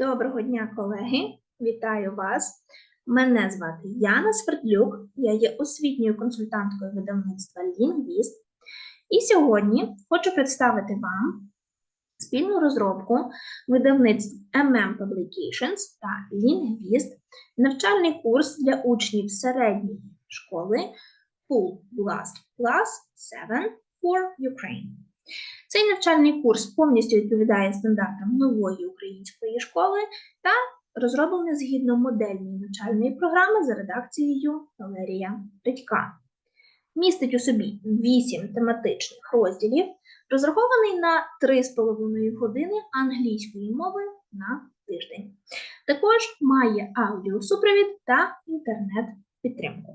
Доброго дня, колеги! Вітаю вас! Мене звати Яна Свердлюк, я є освітньою консультанткою видавництва Лінгвіст. І сьогодні хочу представити вам спільну розробку видавництв MM Publications та Лінгвіст, навчальний курс для учнів середньої школи Full Blast Plus 7 for Ukraine. Цей навчальний курс повністю відповідає стандартам нової української школи та розроблений згідно модельної навчальної програми за редакцією Валерія Редька. Містить у собі 8 тематичних розділів, розрахований на 3,5 години англійської мови на тиждень. Також має аудіосупровід та інтернет-підтримку.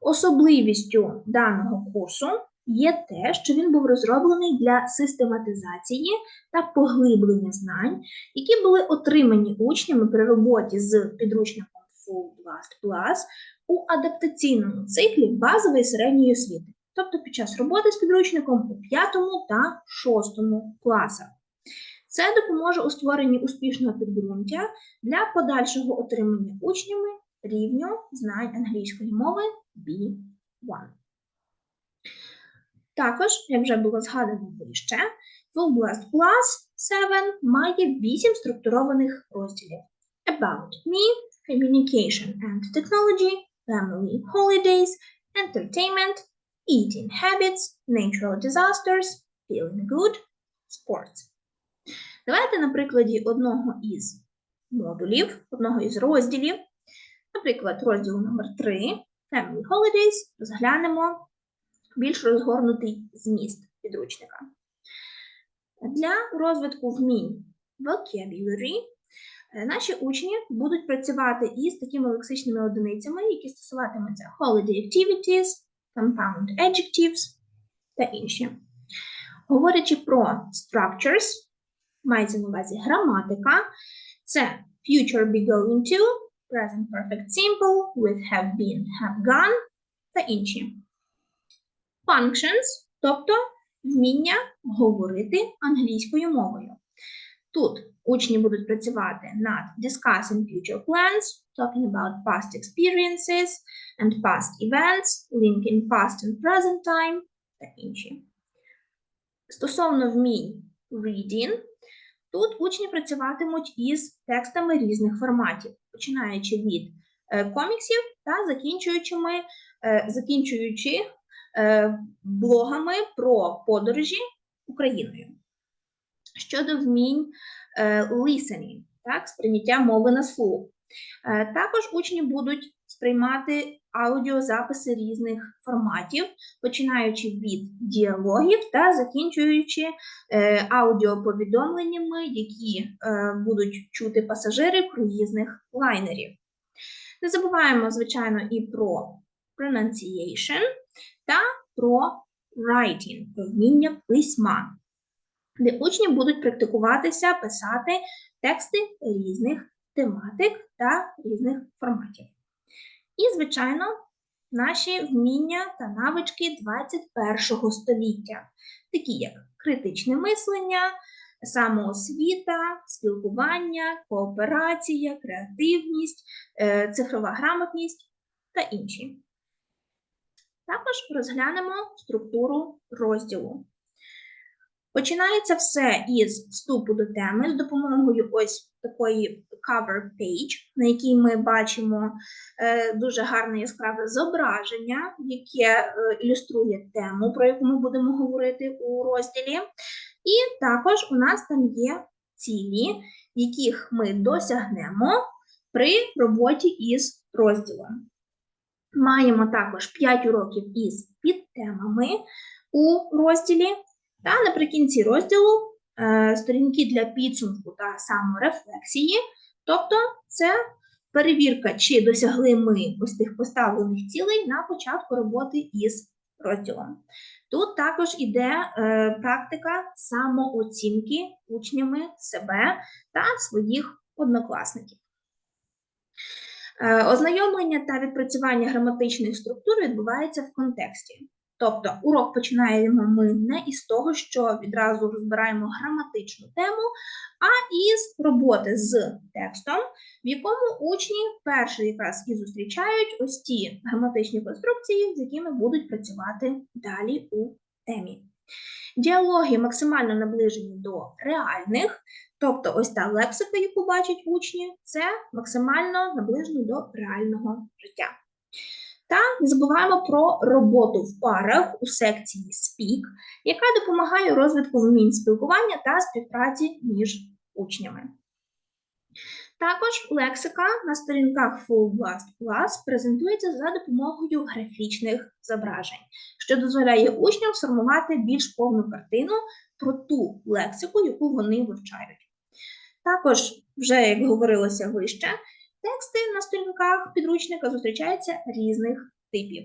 Особливістю даного курсу є те, що він був розроблений для систематизації та поглиблення знань, які були отримані учнями при роботі з підручником Full Blast Plus у адаптаційному циклі базової середньої освіти, тобто під час роботи з підручником у 5 та 6 класах. Це допоможе у створенні успішного підґрунтя для подальшого отримання учнями рівню знань англійської мови B1. Також, як вже було згадано вище, Full Blast Plus 7 має 8 структурованих розділів: About Me, Communication and Technology, Family Holidays, Entertainment, Eating Habits, Natural Disasters, Feeling Good, Sports. Давайте на прикладі одного із модулів, одного із розділів, наприклад, розділу номер 3 Family Holidays, розглянемо більш розгорнутий зміст підручника. Для розвитку вмінь vocabulary е, наші учні будуть працювати із такими лексичними одиницями, які стосуватимуться holiday activities, compound adjectives та інші. Говорячи про structures, мається на увазі граматика, це future be going to, present perfect simple, with have been, have gone та інші functions, тобто вміння говорити англійською мовою. Тут учні будуть працювати над discussing future plans, talking about past experiences and past events, linking past and present time та інші. Стосовно вмінь reading, тут учні працюватимуть із текстами різних форматів, починаючи від е, коміксів та закінчуючи, е, закінчуючи Е, блогами про подорожі Україною. Щодо вмінь е, listening, так, сприйняття мови на слух. Е, також учні будуть сприймати аудіозаписи різних форматів, починаючи від діалогів та закінчуючи аудіоповідомленнями, які будуть чути пасажири круїзних лайнерів. Не забуваємо, звичайно, і про pronunciation, та про writing, про вміння письма, де учні будуть практикуватися писати тексти різних тематик та різних форматів. І, звичайно, наші вміння та навички 21 століття, такі як критичне мислення, самоосвіта, спілкування, кооперація, креативність, е, цифрова грамотність та інші. Також розглянемо структуру розділу. Починається все із вступу до теми з допомогою ось такої cover page, на якій ми бачимо е, дуже гарне яскраве зображення, яке е, ілюструє тему, про яку ми будемо говорити у розділі. І також у нас там є цілі, яких ми досягнемо при роботі із розділом. Маємо також 5 уроків із підтемами у розділі, та наприкінці розділу е, сторінки для підсумку та саморефлексії, тобто це перевірка, чи досягли ми ось тих поставлених цілей на початку роботи із розділом. Тут також іде е, практика самооцінки учнями себе та своїх однокласників. Е, ознайомлення та відпрацювання граматичних структур відбувається в контексті. Тобто урок починаємо ми не із того, що відразу розбираємо граматичну тему, а із роботи з текстом, в якому учні вперше якраз і зустрічають ось ті граматичні конструкції, з якими будуть працювати далі у темі. Діалоги максимально наближені до реальних, тобто ось та лексика, яку бачать учні, це максимально наближено до реального життя. Та не забуваємо про роботу в парах у секції Speak, яка допомагає розвитку вмінь спілкування та співпраці між учнями. Також лексика на сторінках Full Blast Plus презентується за допомогою графічних зображень, що дозволяє учням сформувати більш повну картину про ту лексику, яку вони вивчають. Також, вже як говорилося вище, тексти на сторінках підручника зустрічаються різних типів.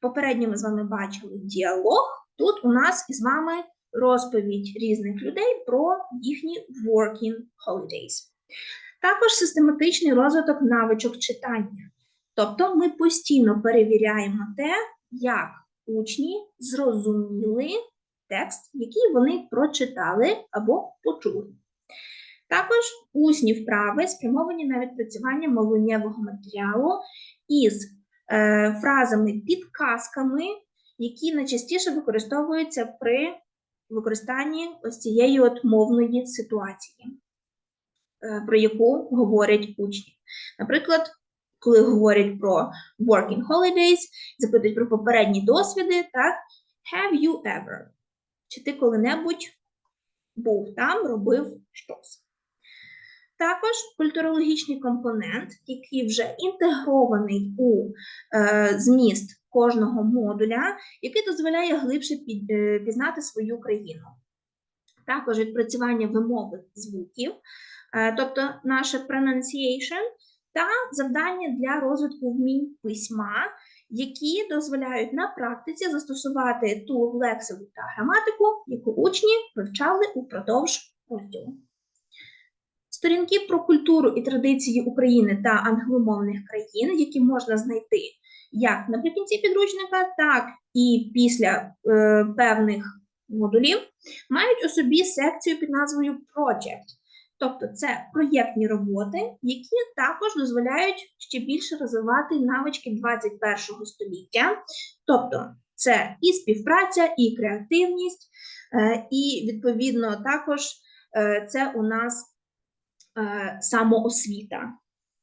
Попередньо ми з вами бачили діалог. Тут у нас із вами розповідь різних людей про їхні working holidays. Також систематичний розвиток навичок читання. Тобто ми постійно перевіряємо те, як учні зрозуміли текст, який вони прочитали або почули. Також усні вправи спрямовані на відпрацювання мовленнєвого матеріалу із е, фразами-підказками, які найчастіше використовуються при використанні ось цієї от мовної ситуації, про яку говорять учні. Наприклад, коли говорять про working holidays, запитують про попередні досвіди, так, have you ever? Чи ти коли-небудь був там, робив щось? Також культурологічний компонент, який вже інтегрований у е, зміст кожного модуля, який дозволяє глибше під, е, пізнати свою країну. Також відпрацювання вимови звуків, е, тобто наше pronunciation, та завдання для розвитку вмінь письма, які дозволяють на практиці застосувати ту лексику та граматику, яку учні вивчали упродовж розділу. Сторінки про культуру і традиції України та англомовних країн, які можна знайти як наприкінці підручника, так і після е, певних модулів, мають у собі секцію під назвою Project. Тобто це проєктні роботи, які також дозволяють ще більше розвивати навички 21 століття. Тобто це і співпраця, і креативність, е, і відповідно також е, це у нас е, самоосвіта,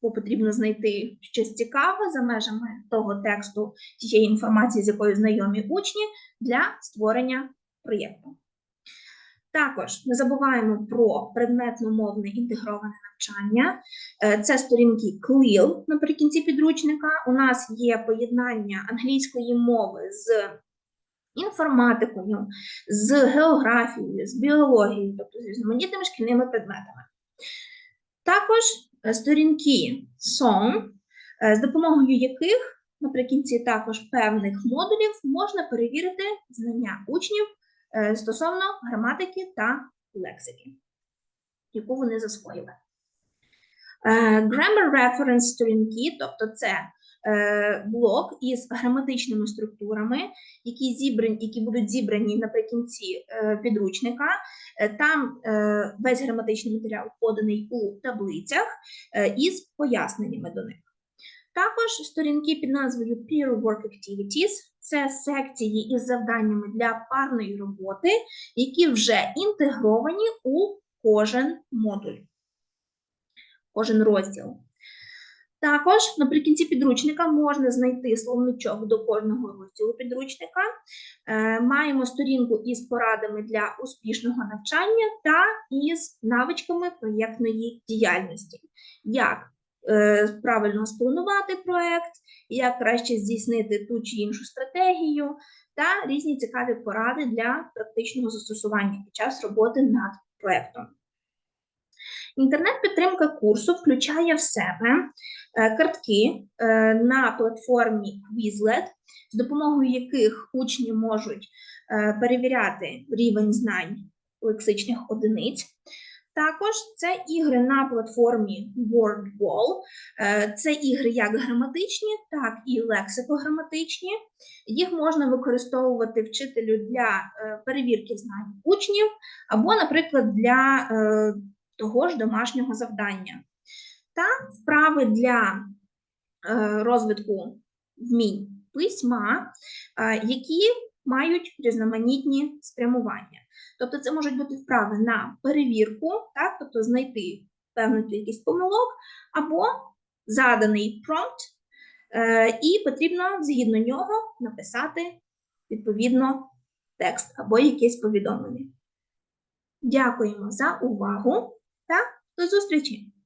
бо потрібно знайти щось цікаве за межами того тексту, тієї інформації, з якою знайомі учні, для створення проєкту. Також не забуваємо про предметно-мовне інтегроване навчання. Е, Це сторінки CLIL наприкінці підручника. У нас є поєднання англійської мови з інформатикою, з географією, з біологією, тобто з різноманітними шкільними предметами. Також е, сторінки SON, е, з допомогою яких наприкінці також певних модулів можна перевірити знання учнів стосовно граматики та лексики, яку вони засвоїли. Е, Grammar reference сторінки, тобто це е, блок із граматичними структурами, які, зібрані, які будуть зібрані наприкінці е, підручника. Е, Там е, весь граматичний матеріал поданий у таблицях е, із поясненнями до них. Також сторінки під назвою Peer Work Activities це секції із завданнями для парної роботи, які вже інтегровані у кожен модуль, кожен розділ. Також наприкінці підручника можна знайти словничок до кожного розділу підручника. Е, Маємо сторінку із порадами для успішного навчання та із навичками проєктної діяльності. Як правильно спланувати проєкт, як краще здійснити ту чи іншу стратегію, та різні цікаві поради для практичного застосування під час роботи над проєктом. Інтернет-підтримка курсу включає в себе е, картки е, на платформі Quizlet, з допомогою яких учні можуть е, перевіряти рівень знань лексичних одиниць. Також це ігри на платформі WordWall. Е, Це ігри як граматичні, так і лексикограматичні. Їх можна використовувати вчителю для е, перевірки знань учнів або, наприклад, для е, того ж домашнього завдання. Та вправи для розвитку вмінь письма, які мають різноманітні спрямування. Тобто це можуть бути вправи на перевірку, так, тобто знайти певну кількість помилок, або заданий промпт, е, і потрібно згідно нього написати відповідно текст або якесь повідомлення. Дякуємо за увагу та до зустрічі!